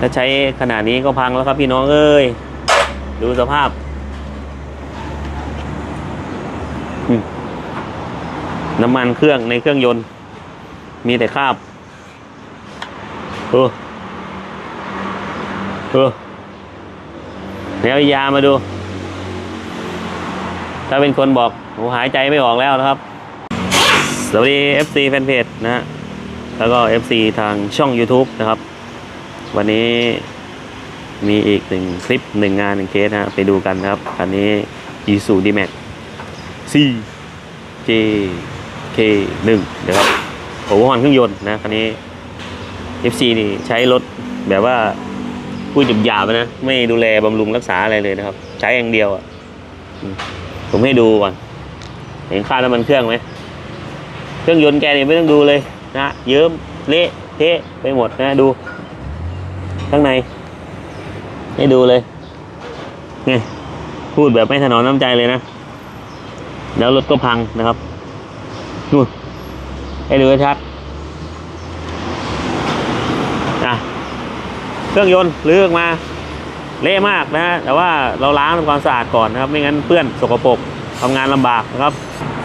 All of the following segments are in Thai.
ถ้าใช้ขนาดนี้ก็พังแล้วครับพี่น้องเอ้ย ดูสภาพน้ำมันเครื่องในเครื่องยนต์ มีแต่คราบเออเออแล้วยามาดู ถ้าเป็นคนบอกผมหายใจไม่ออกแล้วนะครับ สวัสดี FC แฟนเพจนะฮะแล้วก็ FC ทางช่อง YouTube นะครับ วันนี้มีอีกหนึ่งคลิปหนึ่งงานหนึ่งเคสนะไปดูกันครับคันนี้ i s u d m a x C J K 1นะครับโอเวอร์ฮอนเครื่องยนต์นะคันนี้ FC นี่ใช้รถแบบว่าพูดหยาบนะ ไม่ดูแลบำรุงรักษาอะไรเลยนะครับ ใช้อย่างเดียวอะผมให้ดูก่อน เห็นค่าน้ำมันเครื่องไหม เครื่องยนต์แกนี่ไม่ต้องดูเลยนะ เยิ้มเละเทะไปหมดนะดู ข้างใน ให้ดูเลยไงพูดแบบไม่ถนอมน้ำใจเลยนะ แล้วรถก็พังนะครับนู่นให้ดูชัดอะเครื่องยนต์ลื้อกมา เละมากนะฮะแต่ว่าเราล้างทำความสะอาดก่อนนะครับ ไม่งั้นเปื้อนสกปรกทำงานลำบากนะครับ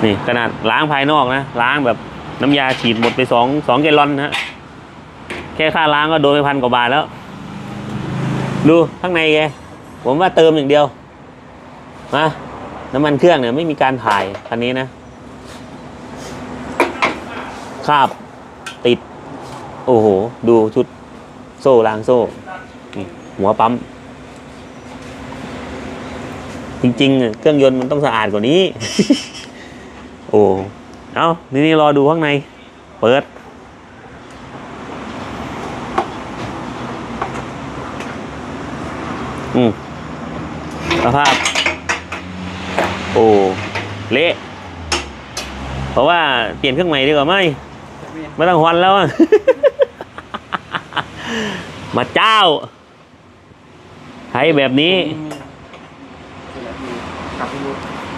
นี่ขนาดล้างภายนอกนะ ล้างแบบน้ำยาฉีดหมดไปสองสองแกลลอนนะฮะแค่ค่าล้างก็โดนไปพันกว่าบาทแล้ว ดูข้างในแกผมว่าเติมอย่างเดียวนะน้ำมันเครื่องเนี่ยไม่มีการถ่ายคันนี้นะคาบติด โอ้โห ดูชุดโซ่รางโซ่หัวปั๊ม จริงๆ เครื่องยนต์มันต้องสะอาดกว่านี้ โอ้ เอานี่นี่รอดูข้างใน เปิด อืมสภาพ โอ้เละเพราะว่าเปลี่ยนเครื่องใหม่ดีกว่าไหมไม่ต้องฮอนแล้วอะมาเจ้าใช้แบบนี้ขับไปดู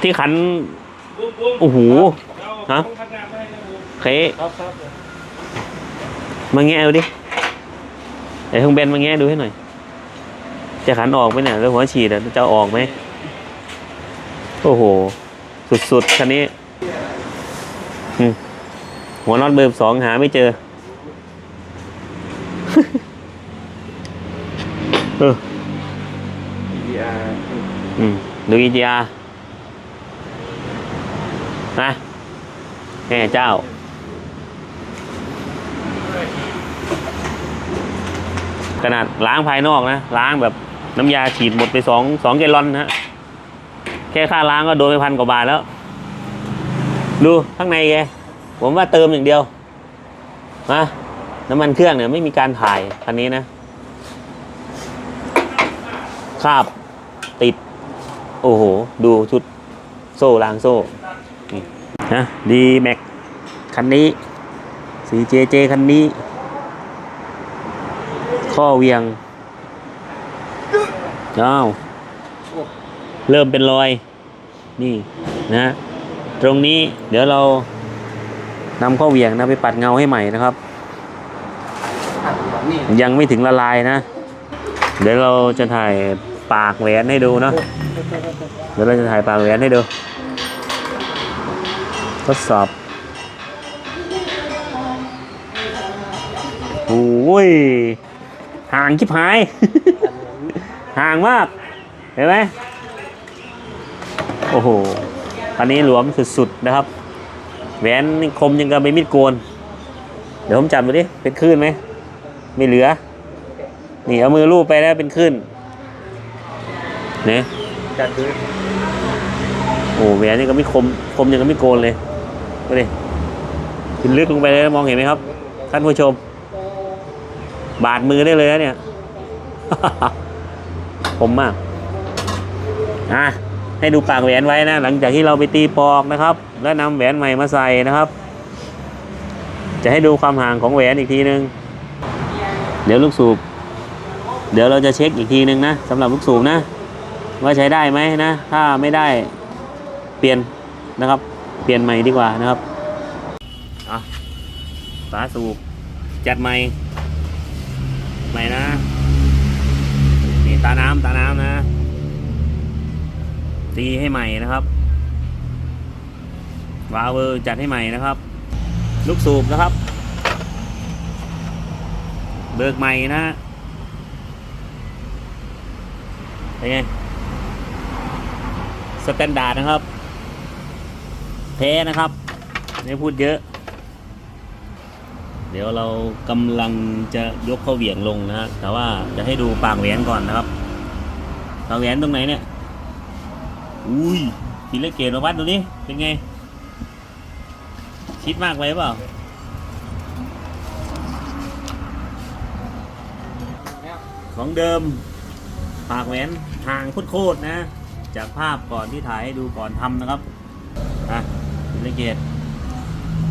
ที่ขัน โอ้โห ฮะเคครับครับมาแงะดูดิไอ้ทงเบนมาแงะดูให้หน่อย จะขันออกไหมเนี่ยแล้วหัวฉีดอะจะเอาออกไหม โอ้โห สุดๆคันนี้อืมหัวน็อตเบอร์สองหาไม่เจอ เออดีอาร์อืม ดู EGR นะแม่เจ้าขนาดล้างภายนอกนะ ล้างแบบ น้ำยาฉีดหมดไปสองสองแกลลอนนะฮะแค่ค่าล้างก็โดนไปพันกว่าบาทแล้ว ดูข้างในแกผมว่าเติมอย่างเดียวนะน้ำมันเครื่องเนี่ยไม่มีการถ่ายคันนี้นะคาบติด โอ้โห ดูชุดโซ่รางโซ่นะดีแม็กคันนี้ 4JJ คันนี้ ข้อเวียง อ้าวเริ่มเป็นรอย นี่นะ ตรงนี้เดี๋ยวเรานำข้อเวียงนะไปปัดเงาให้ใหม่นะครับ ยังไม่ถึงละลายนะ เดี๋ยวเราจะถ่ายปากแหวนให้ดูเนาะเดี๋ยวเราจะถ่ายปากแหวนให้ดู ทดสอบโอ้ยห่างชิบหาย ห่างมาก เห็นไหมโอ้โหอันนี้หลวมสุดๆนะครับ แหวนนี่คมยังกับใบมีดโกน เดี๋ยวผมจับดูดิ เป็นคลื่นไหม ไม่เหลือ นี่เอามือลูบไปแล้วเป็นคลื่นเนี่ยจัดดูโอ้แหวนนี่ก็ไม่คม คมยังก็ไม่โกนเลยดูดิขึ้นลึกลงไปเลยมองเห็นไหมครับ ท่านผู้ชม บาดมือได้เลยเนี่ย คมมากอะให้ดูปากแหวนไว้นะ หลังจากที่เราไปตีปอกนะครับ แล้วนำแหวนใหม่มาใส่นะครับ จะให้ดูความห่างของแหวนอีกทีนึง เดี๋ยวลูกสูบ เดี๋ยวเราจะเช็คอีกทีนึงนะสำหรับลูกสูบนะ ว่าใช้ได้ไหมนะ ถ้าไม่ได้เปลี่ยนนะครับ เปลี่ยนใหม่ดีกว่านะครับอะฝาสูบจัดใหม่ใหม่นะ ตาน้ำตาน้ำนะ ตีให้ใหม่นะครับ วาเวอร์จัดให้ใหม่นะครับ ลูกสูบนะครับ เบิกใหม่นะเป็นไง สแตนดาร์ดนะครับแพ้นะครับ ไม่พูดเยอะ ดี๋ยวเรากำลังจะยกเข้าเหวี่ยงลงนะฮะแต่ว่าจะให้ดูปากแหวนก่อนนะครับปากแหวนตรงไหนเนี่ยอุ้ยทีละเกตมาวัดดูนี่เป็นไงคิดมากไปเปล่าของเดิมปากแหวนห่างโคตรๆนะ จากภาพก่อนที่ถ่ายให้ดูก่อนทำนะครับอะทีละเกต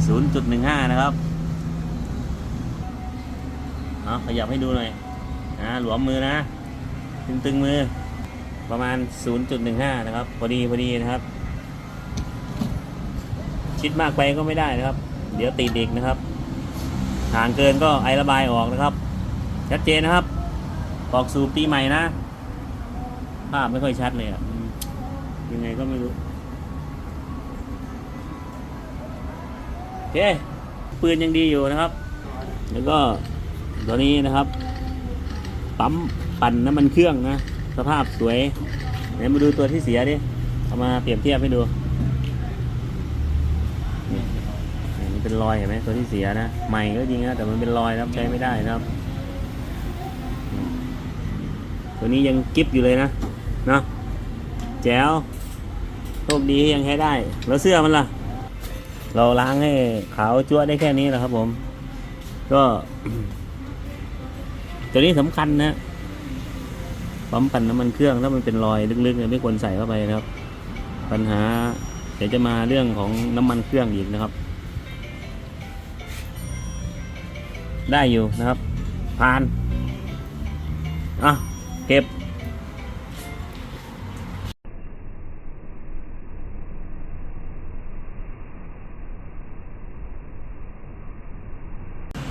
0.15 นะครับ เอาขยับให้ดูหน่อยนะหลวมมือนะ ตึงตึงๆมือ ประมาณ 0.15 นะครับ พอดีพอดีนะครับ ชิดมากไปก็ไม่ได้นะครับ เดี๋ยวติดอีกนะครับห่างเกินก็ไอระบายออกนะครับ ชัดเจนนะครับออกสูบตีใหม่นะ ภาพไม่ค่อยชัดเลยอะอืมยังไงก็ไม่รู้โอเคปืนยังดีอยู่นะครับ แล้วก็ ตัวนี้นะครับ ปั๊มปั่นน้ำมันเครื่องนะ สภาพสวยไหนมาดูตัวที่เสียดิเอามาเปรียบเทียบให้ดูนี่เป็นรอยเห็นไหมตัวที่เสียนะใหม่ก็จริงนะแต่มันเป็นรอยนะครับใช้ไม่ได้นะครับ ตัวนี้ยังกิฟอยู่เลยนะเนาะแจ๋วโชคดียังใช้ได้ แล้วเสื้อมันล่ะ เราล้างให้ขาวจั่วได้แค่นี้แหละครับผม ก็ ตัวนี้สำคัญนะปั๊มปั่นน้ำมันเครื่องถ้ามันเป็นรอยลึกๆเนี่ยไม่ควรใส่เข้าไปนะครับ ปัญหาเดี๋ยวจะมาเรื่องของน้ำมันเครื่องอีกนะครับ ได้อยู่นะครับผ่านอะเก็บ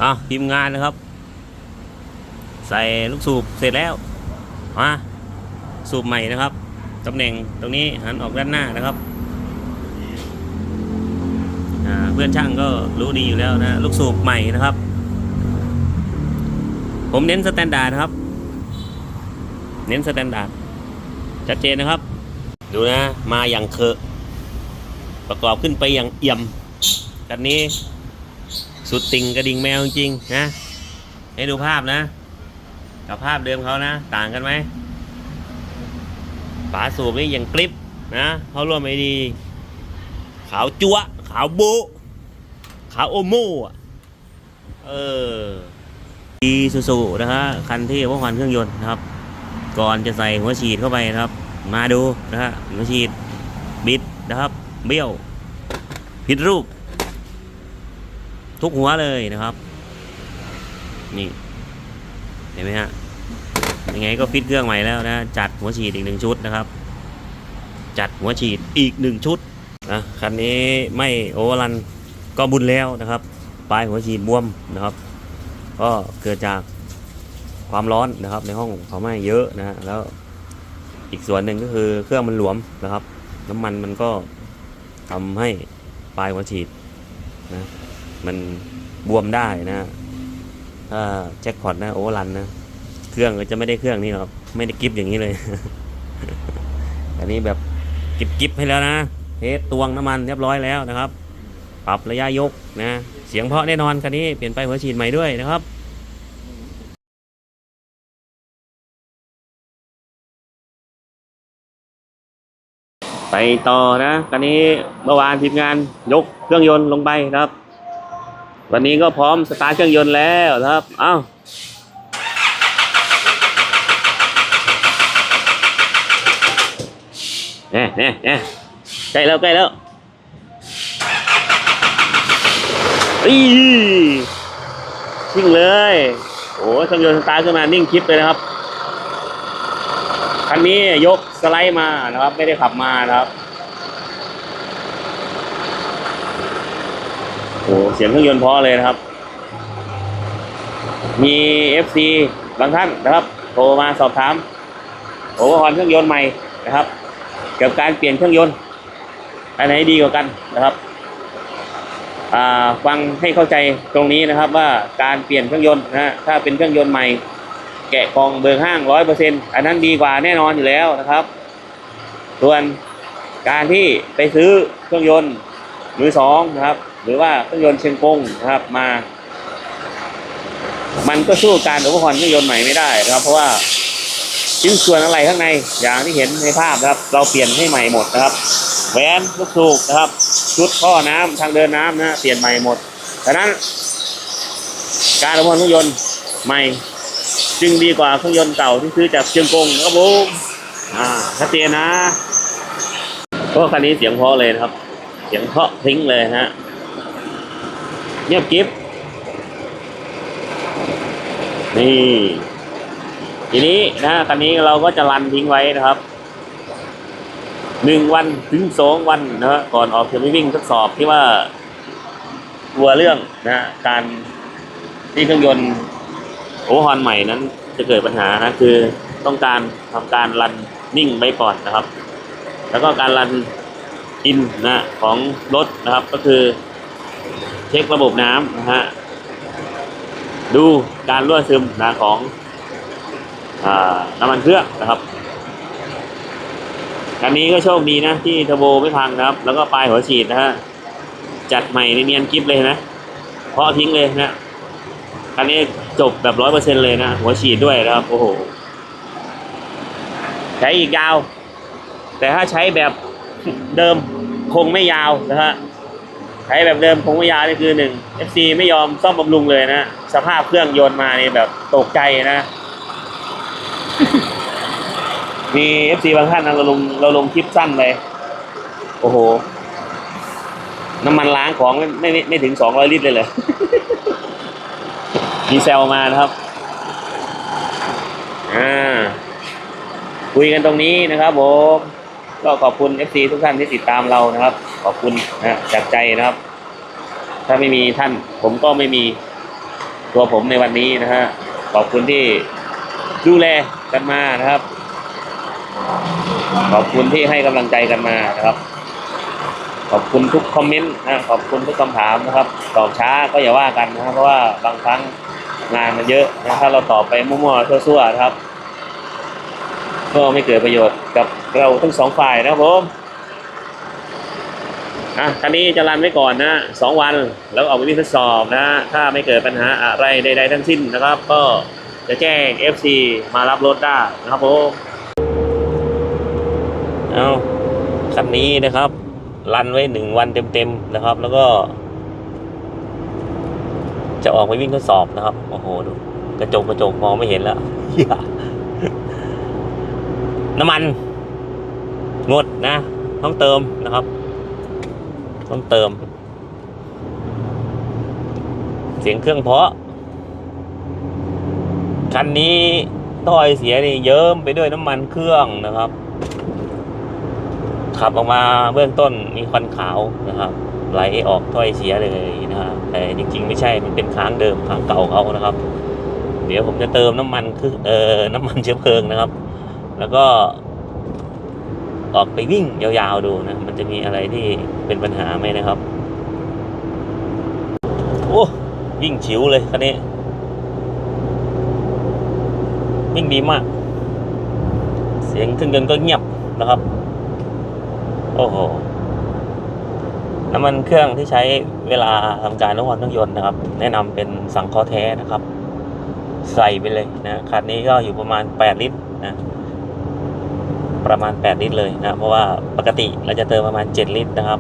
อะทีมงานนะครับ ใส่ลูกสูบเสร็จแล้วมาสูบใหม่นะครับตำแหน่งตรงนี้หันออกด้านหน้านะครับเพื่อนช่างก็รู้ดีอยู่แล้วนะลูกสูบใหม่นะครับ ผมเน้นสแตนดาร์ดนะครับ เน้นสแตนดาร์ดชัดเจนนะครับ ดูนะมาอย่างเคอะประกอบขึ้นไปอย่างเอี่ยมกันนี้สุดติ่งกระดิ่งแมวจริงๆนะ ให้ดูภาพนะ กับภาพเดิมเขานะ ต่างกันไหมฝาสูบนี่อย่างกริปนะเขาร่วมไม่ดี ขาวจั๊วขาวโบขาวโอโม่เออดีสุๆนะฮะคันที่พวกควันเครื่องยนต์นะครับ ก่อนจะใส่หัวฉีดเข้าไปนะครับ มาดูนะฮะหัวฉีดบิดนะครับ เบี้ยวผิดรูป ทุกหัวเลยนะครับ นี่ เห็นไหมฮะยังไงก็ฟิตเครื่องใหม่แล้วนะ จัดหัวฉีดอีกหนึ่งชุดนะครับ จัดหัวฉีดอีกหนึ่งชุดนะคันนี้ไม่โอเวอร์รันก็บุญแล้วนะครับ ปลายหัวฉีดบวมนะครับ ก็เกิดจากความร้อนนะครับ ในห้องเขาไหม้เยอะนะฮะแล้วอีกส่วนหนึ่งก็คือเครื่องมันหลวมนะครับ น้ำมันมันก็ทำให้ปลายหัวฉีดนะมันบวมได้นะ ถ้าแจ็คพอตนะโอเวอร์รันนะเครื่องก็จะไม่ได้เครื่องนี้หรอกไม่ได้กิฟอย่างนี้เลย อันนี้แบบกิฟกิฟให้แล้วนะเทสตวงน้ำมันเรียบร้อยแล้วนะครับ ปรับระยะยกนะเสียงเพราะแน่นอนคันนี้เปลี่ยนไปหัวฉีดใหม่ด้วยนะครับไปต่อนะคันนี้เมื่อวานทีมงานยกเครื่องยนต์ลงไปนะครับ วันนี้ก็พร้อมสตาร์ทเครื่องยนต์แล้วครับ เอ้าเนี่ยเนี่ยเนี่ยใกล้แล้วใกล้แล้วอีนิ่งเลย โอ้เครื่องยนต์สตาร์ทขึ้นมานิ่งคลิปเลยนะครับ คันนี้ยกสไลด์มานะครับ ไม่ได้ขับมานะครับ โอ้เสียงเครื่องยนต์พราะเลยนะครับ มี FC บางท่านนะครับ โทรมาสอบถามโอเวอร์ฮอนเครื่องยนต์ใหม่นะครับ เกี่ยวกับการเปลี่ยนเครื่องยนต์อันไหนดีกว่ากันนะครับฟังให้เข้าใจตรงนี้นะครับว่าการเปลี่ยนเครื่องยนต์นะถ้าเป็นเครื่องยนต์ใหม่ แกะกล่องเบิกห้างร้อยเปอร์เซ็นอันนั้นดีกว่าแน่นอนอยู่แล้วนะครับ ส่วนการที่ไปซื้อเครื่องยนต์มือสองนะครับ หรือว่าเครื่องยนต์เชียงกงนะครับมา มันก็สู้การอุปกรณ์เครื่องยนต์ใหม่ไม่ได้นะครับ เพราะว่าชิ้นส่วนอะไรข้างในอย่างที่เห็นในภาพนะครับ เราเปลี่ยนให้ใหม่หมดนะครับแหวนลูกสูบนะครับ ชุดท่อน้ำทางเดินน้ำนะเปลี่ยนใหม่หมดดังนั้น การอุปกรณ์เครื่องยนต์ใหม่จึงดีกว่าเครื่องยนต์เก่าที่ซื้อจากเชียงกงนะครับผมอ่าชัดเจนนะเพราะคันนี้เสียงเพาะเลยนะครับ เสียงเพาะพริ้งเลยนะฮะ เงียบกิ๊บนี่ ทีนี้นะคันนี้เราก็จะรันทิ้งไว้นะครับหนึ่งวันถึงสองวันนะฮะก่อนออกจะไปวิ่งทดสอบที่ว่ากลัวเรื่องนะการที่เครื่องยนต์โอฮอนใหม่นั้นจะเกิดปัญหานะคือต้องการทำการรันนิ่งไว้ก่อนนะครับ แล้วก็การรันอินนะของรถนะครับก็คือ ช็คระบบน้ำนะฮะดูการรั่วซึมนะของอน้ำมันเครื่องนะครับคันนี้ก็โชคดีนะที่เทอร์โบไม่พังนะครับ แล้วก็ปลายหัวฉีดนะฮะจัดใหม่ในเนียนกิฟเลยนะเพราะทิ้งเลยนะอันนี้จบแบบร้อยเปอร์เซ็นเลยนะ หัวฉีดด้วยนะครับ โอ้โหใช้อีกยาว แต่ถ้าใช้แบบเดิมคงไม่ยาวนะฮะ ใช้แบบเดิมคงไม่ยานี่คือหนึ่ง FC ไม่ยอมซ่อมบำรุงเลยนะ สภาพเครื่องโยนมานี่แบบตกใจนะ มี FC บางท่านนะเราลงเราลงคลิปสั้นเลย โอ้โห น้ำมันล้างของไม่ไม่ไม่ถึงสองร้อยลิตรเลยเลยมีเซลมานะครับ อ่า คุยกันตรงนี้นะครับผม ก็ขอบคุณ FC ทุกท่านที่ติดตามเรานะครับ ขอบคุณนะจากใจนะครับ ถ้าไม่มีท่าน ผมก็ไม่มีตัวผมในวันนี้นะฮะขอบคุณที่ดูแลกันมานะครับ ขอบคุณที่ให้กำลังใจกันมานะครับขอบคุณทุกคอมเมนต์นะขอบคุณทุกคำถามนะครับ ตอบช้าก็อย่าว่ากันนะครับเพราะว่าบางครั้งงานมันเยอะนะถ้าเราตอบไปมั่วๆซั่วๆนะครับ ก็ไม่เกิดประโยชน์กับเราทั้งสองฝ่ายนะครับผม อะคันนี้จะรันไว้ก่อนนะสองวันแล้วเอาไปวิ่งทดสอบนะ ถ้าไม่เกิดปัญหาอะไรใดๆทั้งสิ้นนะครับ ก็จะแจ้ง FC มารับรถได้นะครับผมเอาคันนี้นะครับ รันไว้หนึ่งวันเต็มๆนะครับ แล้วก็ จะออกไปวิ่งทดสอบนะครับ โอ้โหดูกระจกกระจกมองไม่เห็นแล้วน้ำมันงดนะ ต้องเติมนะครับ ต้องเติม เสียงเครื่องเพาะ คันนี้ถ้อยเสียนี่เยิ้มไปด้วยน้ำมันเครื่องนะครับ ขับออกมาเบื้องต้นมีควันขาวนะครับ ไหลออกถ้อยเสียเลยนะครับแต่จริง ๆ ไม่ใช่มันเป็นค้างเดิมค้างเก่าเขานะครับ เดี๋ยวผมจะเติมน้ำมันคือเอ่อน้ำมันเชื้อเพลิงนะครับ แล้วก็ ออกไปวิ่งยาวๆดูนะ มันจะมีอะไรที่เป็นปัญหาไหมนะครับ โอ้วิ่งฉิวเลยคันนี้ วิ่งดีมาก เสียงเครื่องยนต์ก็เงียบนะครับ โอ้โหน้ำมันเครื่องที่ใช้เวลาทำการน้ำมันเครื่องยนต์นะครับ แนะนำเป็นสังเคราะห์แท้นะครับ ใส่ไปเลยนะคันนี้ก็อยู่ประมาณ 8 ลิตรนะ ประมาณ 8 ลิตรเลยนะเพราะว่าปกติเราจะเติมประมาณ 7 ลิตรนะครับ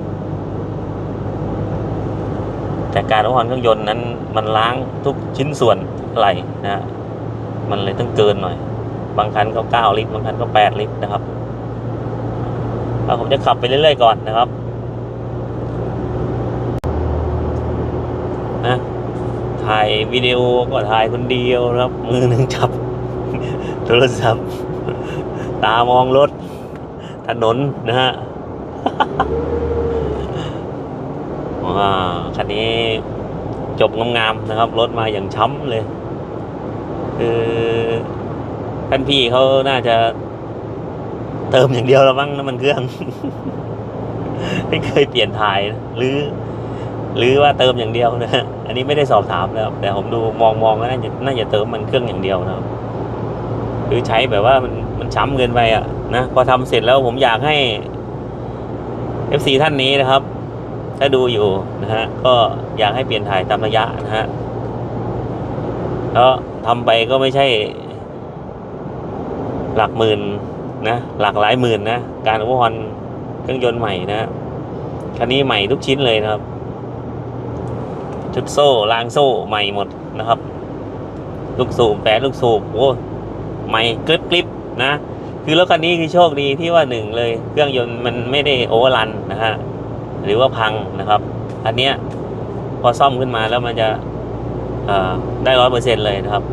แต่การน้ำมันเครื่องยนต์นั้นมันล้างทุกชิ้นส่วนไหลนะมันเลยต้องเกินหน่อย บางคันก็ 9 ลิตร บางคันก็ 8 ลิตรนะครับผมจะขับไปเรื่อยๆก่อนนะครับนะถ่ายวิดีโอก็ถ่ายคนเดียวนะครับ มือหนึ่งจับโทรศัพท์ ตามองรถ ถนนนะฮะว้าคันนี้จบงามๆนะครับ รถมาอย่างช้ำเลย คือท่านพี่เขาน่าจะเติมอย่างเดียวแล้วมั้งน้ำมันเครื่อง ไม่เคยเปลี่ยนถ่ายหรือ หรือว่าเติมอย่างเดียวนะฮะอันนี้ไม่ได้สอบถามแล้วแต่ผมดูมองมองก็น่าจะน่าจะเติมมันเครื่องอย่างเดียวนะครับ หรือใช้แบบว่ามัน มันช้ำเกินไปอะนะพอทำเสร็จแล้วผมอยากให้ FC ท่านนี้นะครับ ถ้าดูอยู่นะฮะก็อยากให้เปลี่ยนถ่ายตามระยะนะฮะแล้วทำไปก็ไม่ใช่ หลักหมื่นนะหลักหลายหมื่นนะการอุปกรณ์เครื่องยนต์ใหม่นะคันนี้ใหม่ทุกชิ้นเลยนะครับ ชุดโซ่รางโซ่ใหม่หมดนะครับ ลูกสูบแปดลูกสูบโอ้ใหม่กริบกริบ นะ คือรถคันนี้คือโชคดีที่ว่าหนึ่งเลย เครื่องยนต์มันไม่ได้โอเวอร์รันนะฮะหรือว่าพังนะครับ อันเนี้ยพอซ่อมขึ้นมาแล้วมันจะได้ร้อยเปอร์เซ็นต์เลยนะครับ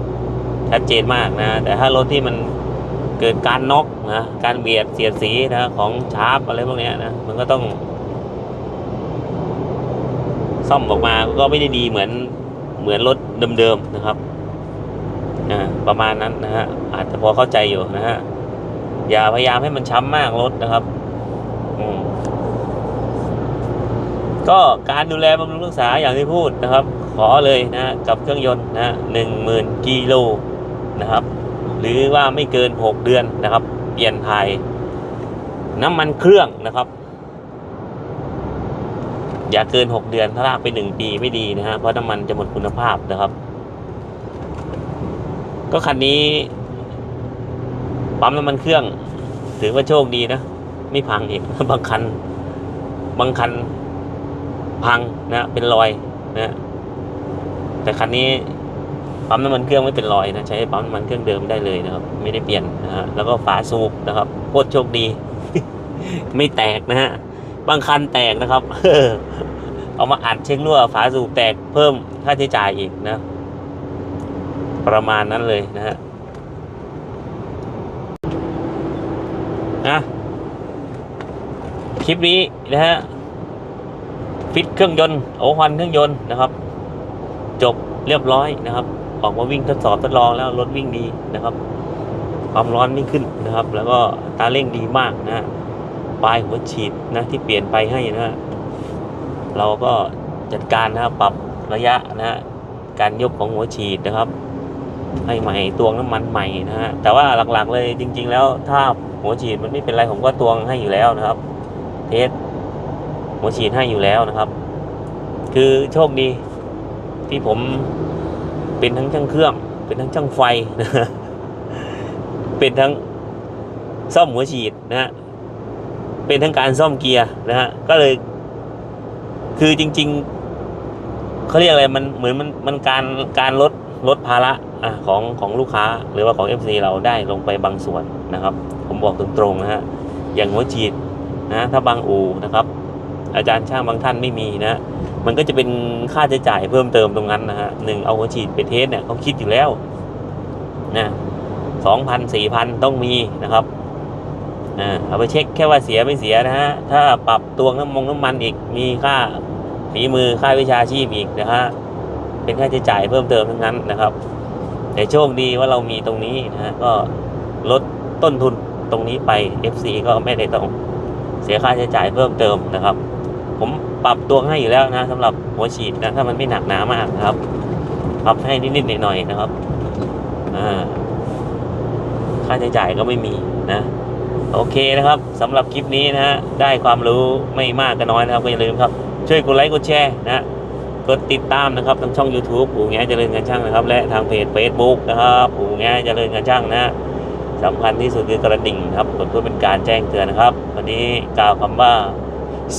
ชัดเจนมากนะ แต่ถ้ารถที่มันเกิดการน็อกนะการเบียดเสียดสีนะของชาร์ปอะไรพวกเนี้ยนะมันก็ต้อง ซ่อมออกมาก็ไม่ได้ดีเหมือนเหมือนรถเดิมๆนะครับ ประมาณนั้นนะฮะอาจจะพอเข้าใจอยู่นะฮะอย่าพยายามให้มันช้ำมากรถนะครับก็การดูแลบำรุงรักษาอย่างที่พูดนะครับ ขอเลยนะกับเครื่องยนต์นะหนึ่งหมื่นกิโลนะครับ หรือว่าไม่เกินหกเดือนนะครับ เปลี่ยนถ่ายน้ำมันเครื่องนะครับ อย่าเกินหกเดือนถ้าลากไปหนึ่งปีไม่ดีนะฮะเพราะน้ำมันจะหมดคุณภาพนะครับ ก็คันนี้ ปั๊มน้ำมันเครื่อง ถือว่าโชคดีนะ ไม่พังอีก บางคัน บางคัน พังนะ เป็นรอยนะแต่คันนี้ปั๊มน้ำมันเครื่องไม่เป็นรอยนะใช้ปั๊มน้ำมันเครื่องเดิมได้เลยนะครับ ไม่ได้เปลี่ยนนะฮะแล้วก็ฝาสูบนะครับโคตรโชคดี ไม่แตกนะฮะบางคันแตกนะครับเอามาอัดเช็ครั่วฝาสูบแตกเพิ่มค่าใช้จ่ายอีกนะ ประมาณนั้นเลยนะฮะนะคลิปนี้นะฮะฟิตเครื่องยนต์โอฮอนเครื่องยนต์นะครับ จบเรียบร้อยนะครับ ออกมาวิ่งทดสอบทดลองแล้วรถวิ่งดีนะครับ ความร้อนไม่ขึ้นนะครับ แล้วก็ตาเร่งดีมากนะปลายหัวฉีดนะที่เปลี่ยนไปให้นะฮะเราก็จัดการนะครับปรับระยะนะฮะการยกของหัวฉีดนะครับ ให้ใหม่ตวงน้ำมันใหม่นะฮะแต่ว่าหลักๆเลยจริง ๆ แล้วถ้าหัวฉีดมันไม่เป็นไรผมก็ตวงให้อยู่แล้วนะครับ เทสหัวฉีดให้อยู่แล้วนะครับ คือโชคดี ที่ผมเป็นทั้งช่างเครื่อง เป็นทั้งช่างไฟนะเป็นทั้งซ่อมหัวฉีดนะฮะเป็นทั้งการซ่อมเกียร์นะฮะก็เลย คือจริง ๆเขาเรียกอะไรมันเหมือนมันมันการการลดลดภาระ อของของลูกค้าหรือว่าของ FC เราได้ลงไปบางส่วนนะครับ ผมบอกตรงๆนะฮะอย่างหัวฉีดนะถ้าบางอูนะครับ อาจารย์ช่างบางท่านไม่มีนะมันก็จะเป็นค่าใช้จ่ายเพิ่มเติมตรงนั้นนะฮะหนึ่งเอาหัวฉีดไปเทสเนี่ยเขาคิดอยู่แล้วนะสองพันสี่พันต้องมีนะครับอ่าเอาไปเช็คแค่ว่าเสียไม่เสียนะฮะ ถ้าปรับตัวงน้ำมงน้ำมันอีก มีค่าฝีมือค่าวิชาชีพอีกนะฮะ เป็นค่าใช้จ่ายเพิ่มเติมทั้งนั้นนะครับ แต่โชคดีว่าเรามีตรงนี้นะฮะก็ลดต้นทุนตรงนี้ไป FC ก็ไม่ได้ต้องเสียค่าใช้จ่ายเพิ่มเติมนะครับ ผมปรับตัวให้อยู่แล้วนะสำหรับหัวฉีดนะถ้ามันไม่หนักหนามากนะครับ ปรับให้นิดๆหน่อยๆนะครับค่าใช้จ่ายก็ไม่มีนะ โอเคนะครับสำหรับคลิปนี้นะฮะได้ความรู้ไม่มากก็น้อยนะครับก็อย่าลืมครับ ช่วยกดไลค์กดแชร์นะ กดติดตามนะครับทางช่อง YouTube ปู่แง่เจริญงานช่างนะครับ และทางเพจ Facebook นะครับปู่แง่เจริญงานช่างนะสำคัญที่สุดคือกระดิ่งครับกดเพื่อเป็นการแจ้งเตือนนะครับ วันนี้กล่าวคำว่า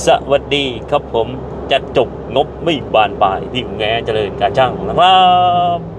สวัสดีครับผมจะจบงบไม่บานปลายที่ปูแงเจริญการช่างนะครับ